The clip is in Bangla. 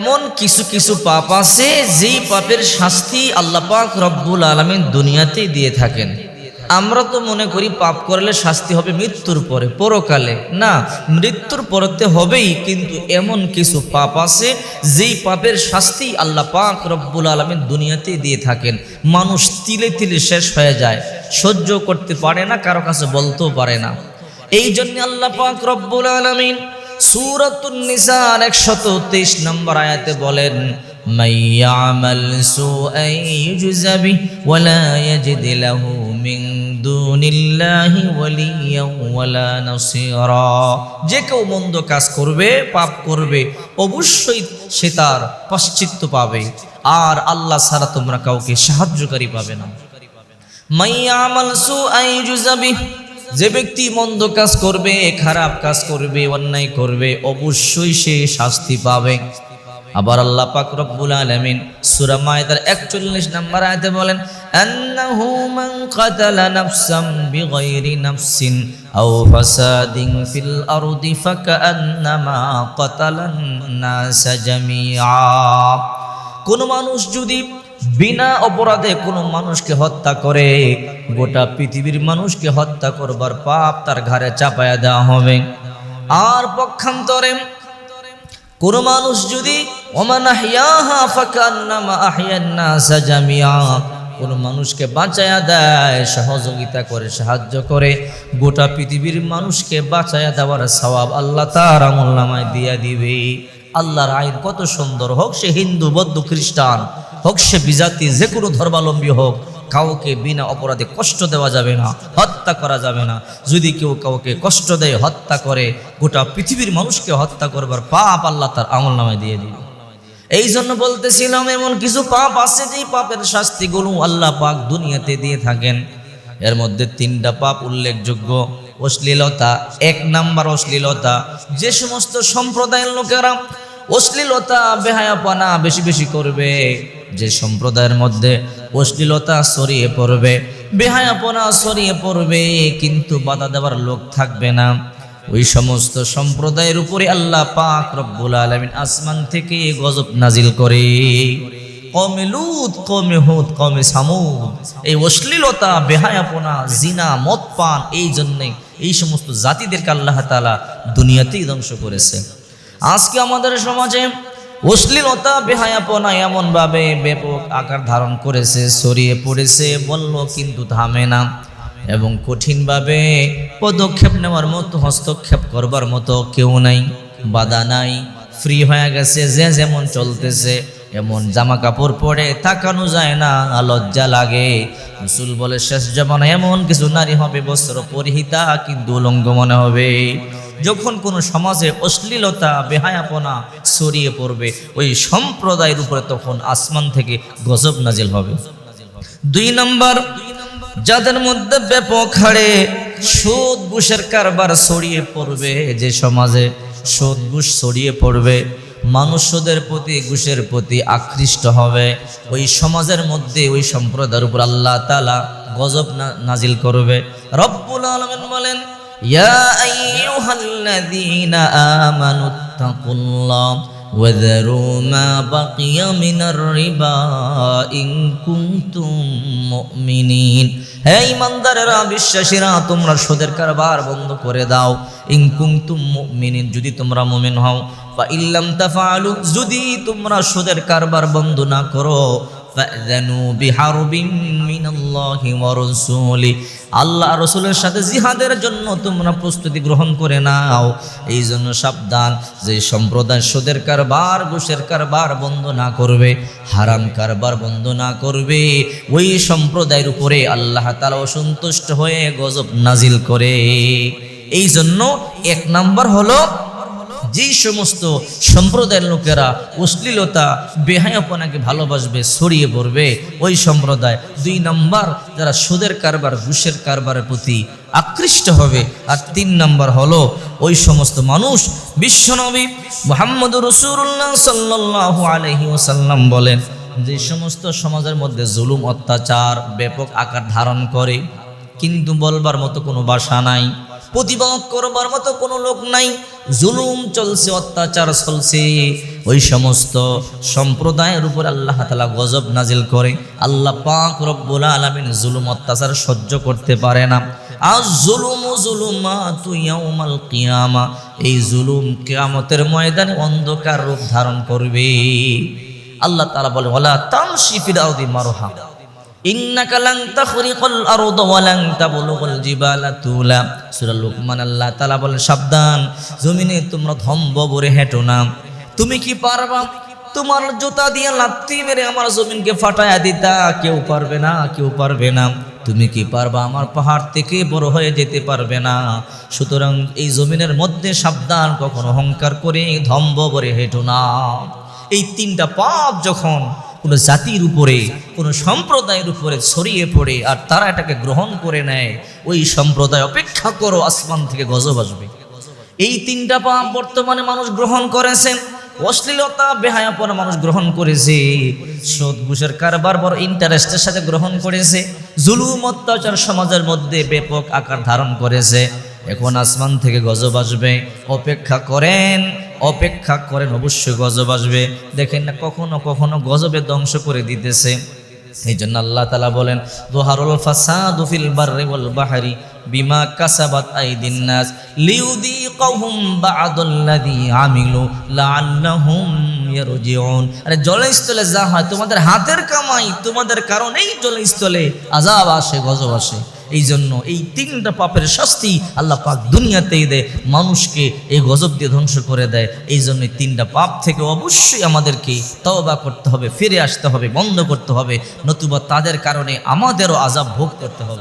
এমন কিছু কিছু পাপ আছে, যেই পাপের শাস্তি আল্লাহ পাক রব্বুল আলমিন দুনিয়াতেই দিয়ে থাকেন। আমরা তো মনে করি পাপ করলে শাস্তি হবে মৃত্যুর পরে, পরকালে। না, মৃত্যুর পরতে হবেই, কিন্তু এমন কিছু পাপ আছে, যেই পাপের শাস্তি আল্লাহ পাক রব্বুল আলমিন দুনিয়াতেই দিয়ে থাকেন। মানুষ তিলে তিলে শেষ হয়ে যায়, সহ্য করতে পারে না, কারও কাছে বলতেও পারে না। এই জন্য আল্লাহ পাক রব্বুল আলমিন সুরাতুন নিসার একশত তেইশ নম্বর আয়াতে বলেন যে কেউ মন্দ কাজ করবে, পাপ করবে, অবশ্যই সে তার পশ্চিত্য পাবে। আর আল্লাহ ছাড়া তোমরা কাউকে সাহায্যকারী পাবে না। মাইয়ামাল সুআই ইউজজাবি যে ব্যক্তি মন্দ কাজ করবে, খারাপ কাজ করবে, অন্যায় করবে, অবশ্যই সে শাস্তি পাবে। আবার আল্লাহ পাক রব্বুল আলামিন সূরা মায়দার 41 নম্বর আয়াতে বলেন, আন্নাহু মান কাতালা নাফসাম বিগাইরি নাফসিন আও ফাসাদিন ফিল আরদি ফাকান্নামা কাতালান নাস জামিআ। কোন মানুষ যদি বিনা অপরাধে কোনো মানুষকে হত্যা করে, গোটা পৃথিবীর মানুষকে হত্যা করবার পাপ তার ঘাড়ে চাপায়া দেওয়া হবে। আর পক্ষান্তরে কোন মানুষ যদি কোন মানুষকে বাঁচায়া দেয়, সহযোগিতা করে, সাহায্য করে, গোটা পৃথিবীর মানুষকে বাঁচায়া দেওয়ার সওয়াব আল্লাহ তার আমল নামায় দিয়া দিবে। আল্লাহর আইন কত সুন্দর। হোক সে হিন্দু, বৌদ্ধ, খ্রিস্টান, হোক সে বিজাতি, যে কোনো ধর্মাবলম্বী হোক, কাউকে বিনা অপরাধে কষ্ট দেওয়া যাবে না, হত্যা করা যাবে না। যদি কেউ কাউকে কষ্ট দেয়, হত্যা করে, গোটা পৃথিবীর মানুষকে হত্যা করবার পাপ আল্লাহ তার আমল নামে দিয়ে দিবে। এই জন্য বলতেছিলাম, এমন কিছু পাপ আছে যে পাপের শাস্তিগুলো আল্লাহ পাক দুনিয়াতে দিয়ে থাকেন। এর মধ্যে তিনটা পাপ উল্লেখযোগ্য। অশ্লীলতা, এক নাম্বার অশ্লীলতা, যে সমস্ত সম্প্রদায়ের লোকেরা অশ্লীলতা, বেহায়াপনা বেশি বেশি করবে, যে সম্প্রদায়ের মধ্যে অশ্লীলতা সরিয়ে পড়বে, বেহায়াপনা সরিয়ে পড়বে, কিন্তু বাধা দেওয়ার লোক থাকবে না। ওই সমস্ত সম্প্রদায়ের উপরে আল্লাহ পাক রব্বুল আলমিন আসমান থেকে গজব নাজিল করে। কমে লুত কমে হুদ কমে সামুদ। এই অশ্লীলতা, বেহায়াপনা, জিনা মদ পান এই জন্যে এই সমস্ত জাতিদেরকে আল্লাহ তালা দুনিয়াতেই ধ্বংস করেছে। আজকে আমাদের সমাজে অশ্লীলতা, বেহায়াপনা এমনভাবে ব্যাপক আকার ধারণ করেছে, ছড়িয়ে পড়েছে, বলল কিন্তু থামে না। এবং কঠিনভাবে পদক্ষেপ নেওয়ার মতো, হস্তক্ষেপ করবার মতো কেউ নাই, বাধা নাই, ফ্রি হয়ে গেছে, যে যেমন চলতেছে। এমন জামা কাপড় পরে তাকানো যায় না লজ্জা লাগে। রসুল বলে, শেষ জমানা এমন কিছু নারী হবে, বস্ত্র পরিহিতা কিন্তু উলঙ্গ মনে হবে। যখন কোনো সমাজে অশ্লীলতা, বেহায়াপনা ছড়িয়ে পড়বে, ওই সম্প্রদায়ের উপরে তখন আসমান থেকে গজব নাজিল হবে। দুই নম্বর, যাদের মধ্যে ব্যাপক হারে সুদ ঘুষের কারবার ছড়িয়ে পড়বে, যে সমাজে সুদ ঘুষ ছড়িয়ে পড়বে মানুষ সুদের প্রতি ঘুষের প্রতি আকৃষ্ট হবে ওই সমাজের মধ্যে ওই সম্প্রদায়ের উপর আল্লাহ তালা গজব না- নাজিল করবে রব্বুল আলমিন বলেন ইয়া আইয়ুহাল্লাযীনা আমানু তাকুল্লাহ وذروا ما بقي من الربا إن كنتم مؤمنين হে ইমানদারেরা, বিশ্বাসীরা, তোমরা সুদের কারবার বন্ধ করে দাও। ইংকুং মুমিনিন, যদি তোমরা মুমিন হও বা ইল্লাম তাফআলু, যদি তোমরা সুদের কারবার বন্ধ না করো ফাযানু বিহারবিন মিনাল্লাহি ওয়া রাসূলি। আল্লাহ রসুলের সাথে জিহাদের জন্য তোমরা প্রস্তুতি গ্রহণ করে নাও। এই জন্য সাবধান, যে সম্প্রদায় সুদের কারবার, ঘুষের কারবার বন্ধ না করবে, হারাম কারবার বন্ধ না করবে, ওই সম্প্রদায়ের উপরে আল্লাহ তালা অসন্তুষ্ট হয়ে গজব নাজিল করে। এই জন্য এক নাম্বার হলো যেই সমস্ত সম্প্রদায়ের লোকেরা অশ্লীলতা, বেহায়াপনাকে ভালোবাসবে, ছড়িয়ে পড়বে, ওই সম্প্রদায় দুই নম্বর যারা সুদের কারবার, ঘুষের কারবারের প্রতি আকৃষ্ট হবে। আর তিন নম্বর হলো ওই সমস্ত মানুষ বিশ্বনবী মোহাম্মদ রসুল্লাহ সাল্লাহ আলহি ওসাল্লাম বলেন, যে সমস্ত সমাজের মধ্যে জুলুম, অত্যাচার, ব্যাপক আকার ধারণ করে, কিন্তু বলবার মতো কোনো ভাষা নাই। প্রতিবাদ করবার মতো কোনো লোক নাই। জুলুম চলছে, অত্যাচার চলছে। ওই সমস্ত সম্প্রদায়ের উপর আল্লাহ তালা গজব নাজিল করে। আল্লাহ পাক রব্বুল আলমিন জুলুম, অত্যাচার সহ্য করতে পারে না। আজ জুলুম জুলুমা তুই ইয়াউমাল কিয়ামা। এই জুলুম কিয়ামতের ময়দানে অন্ধকার রূপ ধারণ করবে। আল্লাহ তাআলা বলে, ওয়ালা তামশি ফিল আরদি মারহা ইন্নাকা লান তাখরিকাল আরদ ওয়া লান তাবলুগাল জিবালা তুলা। সূরা লুকমান, আল্লাহ তাআলা সাবধান, জমিনে তোমরা ধম্ব তুমি কি পারবা? তোমার জুতা দিয়ে লাত্তি মেরে আমার জমিনকে ফাটায়া দিতা। কেউ পারবে না, কেউ পারবে না। তুমি কি পারবা? আমার পাহাড় থেকে বড় হয়ে যেতে পারবে না। সুতরাং এই জমিনের মধ্যে সাবধান, কখনো অহংকার করে ধম্ব বরে হেঁটো না। এই তিনটা পাপ যখন কোনো জাতির উপরে, কোনো সম্প্রদায়ের উপরে ছড়িয়ে পড়ে আর তারা এটাকে গ্রহণ করে নেয়, ওই সম্প্রদায় অপেক্ষা করো, আসমান থেকে গজব আসবে। এই তিনটা পাপ বর্তমানে মানুষ গ্রহণ করেছেন। অশ্লীলতা, বেহায়াপনা মানুষ গ্রহণ করেছে। সুদ ঘুষের কারবার বড় ইন্টারেস্টের সাথে গ্রহণ করেছে। জুলুম, অত্যাচার সমাজের মধ্যে ব্যাপক আকার ধারণ করেছে। এখন আসমান থেকে গজব আসবে। অপেক্ষা করেন অপেক্ষা করেন, অবশ্যই গজব আসবে। দেখেন না, কখনো কখনো গজবে ধ্বংস করে দিতেছে। এই জন্য আল্লাহ তালা বলেন, দোহারুল ফাসাদু ফিল বাররি ওয়াল বাহরি বিমা কাসাবাত আইদিন নাস লিউযীকাহুম বা'দাল্লাযী আমিলু লাআল্লাহুম ইয়ারজিউন। আরে জলস্থলে যা হয়, তোমাদের হাতের কামাই, তোমাদের কারণেই জলস্থলে আযাব আসে, গজব আসে। এই জন্য এই তিনটা পাপের শাস্তি আল্লাহ পাক দুনিয়াতেই দেয়, মানুষকে এই গজব দিয়ে ধ্বংস করে দেয়। এই জন্য তিনটা পাপ থেকে অবশ্যই আমাদেরকে তওবা করতে হবে, ফিরে আসতে হবে, বন্ধ করতে হবে, নতুবা তাদের কারণে আমাদেরও আজাব ভোগ করতে হবে।